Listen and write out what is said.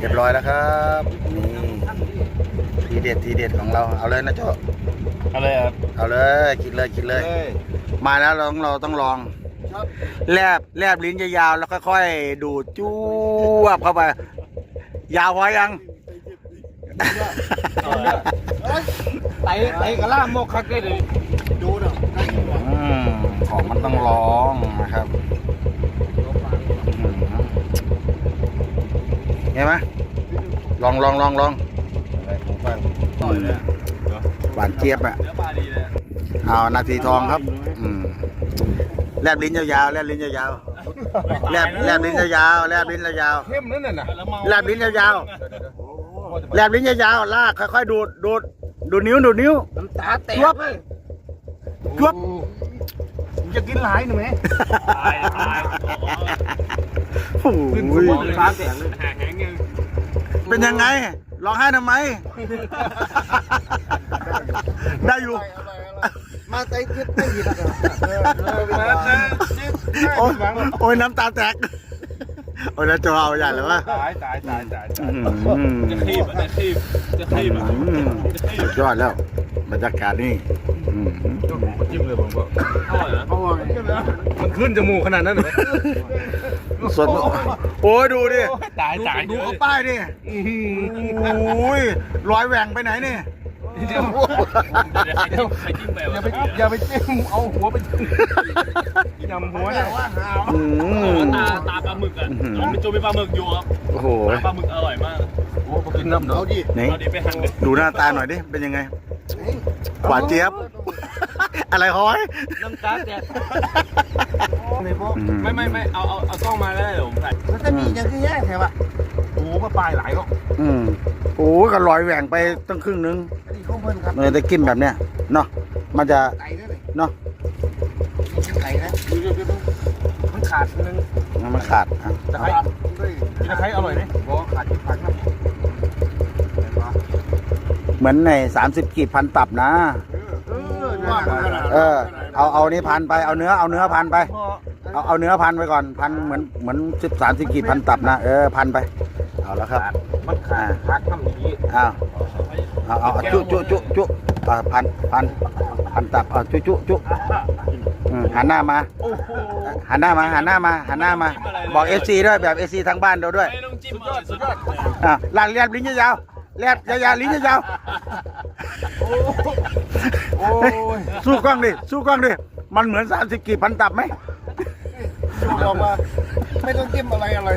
เรียบร้อยแล้วครับนี่ทีเด็ดทีเด็ดของเราเอาเลยนะโจ้อะไรครับเอาเลยกินเลยกินเลย มาแล้วเราต้องเราต้องลองแลบแลบลิ้นยาวๆแล้วค่อยๆดูดจู้บเข้าไป ยาวพอยังไต่ไต่กระล่ามโมกคักได้เลยอืมของมันต้องลองนะครับอืม เห็นไหมลองลองลองลองหวานเจี๊ยบอะเนื้อปลาดีเลยเอานาทีทองครับอืมแลบลิ้นยาวๆแลบลิ้นยาวๆแลบแลบลิ้นยาวๆแลบลิ้นยาวเข้มนั่นน่ะๆแลบลิ้นยาวๆแลบลิ้นยาวๆลากค่อยๆดูดดูดดูดนิ้วดูดนิ้วน้ำตาแตกจวบเลยจวบมึงจะกินหลายหนึ่งไหม ตายตายโอ้โหน้ำตาแตกเลยแห้งยังเป็นยังไงร้องไห้ทำไม ได้อยู่ มาไต่เจ็บไม่ผิดอะมาไต่เจ็บโอ้ยโอ้ยน้ำตาแตก โอ้ยแล้วจะเอาใหญ่เลยวะตายตายตายตายอื้อหือจะขีบจะขีบจะขีบอื้อหือสุดยอดแล้วบรรยากาศนี่อื้อหือจิ้มเลยผมก็อร่อยนะมัน ขึ้นจมูกขนาดนั้นเลยสดโอ้ยดูดิ ตายตายดูเขาป้ายดิโอ้ยรอยแหว่งไปไหนนี่เดี๋ยวเดี๋ยวใครจิ้มไปอย่าไปอย่าไปจิ้มเอาหัวไปจิ้มยำหัวเนี่ยว่าหาอืมตาตาปลาหมึกอะอื้อหือเราเป็นโจเป็นปลาหมึกอยู่ครับโอ้โหตาปลาหมึกอร่อยมากโอ้กินน้ำเนาะดินี่เราเดี๋ยวไปหั่นเลยดูหน้าตาหน่อยดิ เป็นยังไง หวานเจี๊ยบ อะไรหอย น้ำตาแตก อืไม่ไม่ไม่เอาเอาเอากล้องมาแล้วเดี๋ยวผมถ่ายมันจะมีอย่างที่แย่ใช่ปะโอ้ก็ปลายหลายเนาะอืมโอ้ยก็ลอยแหว่งไปตั้งครึ่งนึงอันนี้ของเพิ่นครับเลยได้กินแบบเนี้ยเนาะมันจะไก่ด้วยเลยเนาะไก่นะมันขาดนึงมันขาดอะตะไคร้กินตะไคร้อร่อยไหมบอกขาดที่ผักนะเหมือนในสามสิบกีบพันตับนะ เออว่าขนาดเออเอา เอานี่พันไป เอาเนื้อ เอาเนื้อพันไป เอาเอาเนื้อพันไปก่อนพันเหมือนเหมือนสิบสามสิบกีบพันตับนะเออพันไปเอาแล้วครับมันขาดผักทำอย่างนี้อ้าวเอาเอาเอาจุจุจุจุอ่าพันพันพันตับเอาจุจุจุอืมหันหน้ามาโอ้โหหันหน้ามาหันหน้ามาหันหน้ามา บอกเอซีด้วยแบบเอซีทางบ้านเราด้วยไม่ต้องจิ้มอร่อยสุดยอดอ่าลานแลบลิ้นยาวๆแลบยาวๆลิ้นยาวโอ้ยๆสู้กล้องดิสู้กล้องดิมันเหมือนสามสิบกี่พันตับไหม บอกว่าไม่ต้องจิ้มอะไรอะไร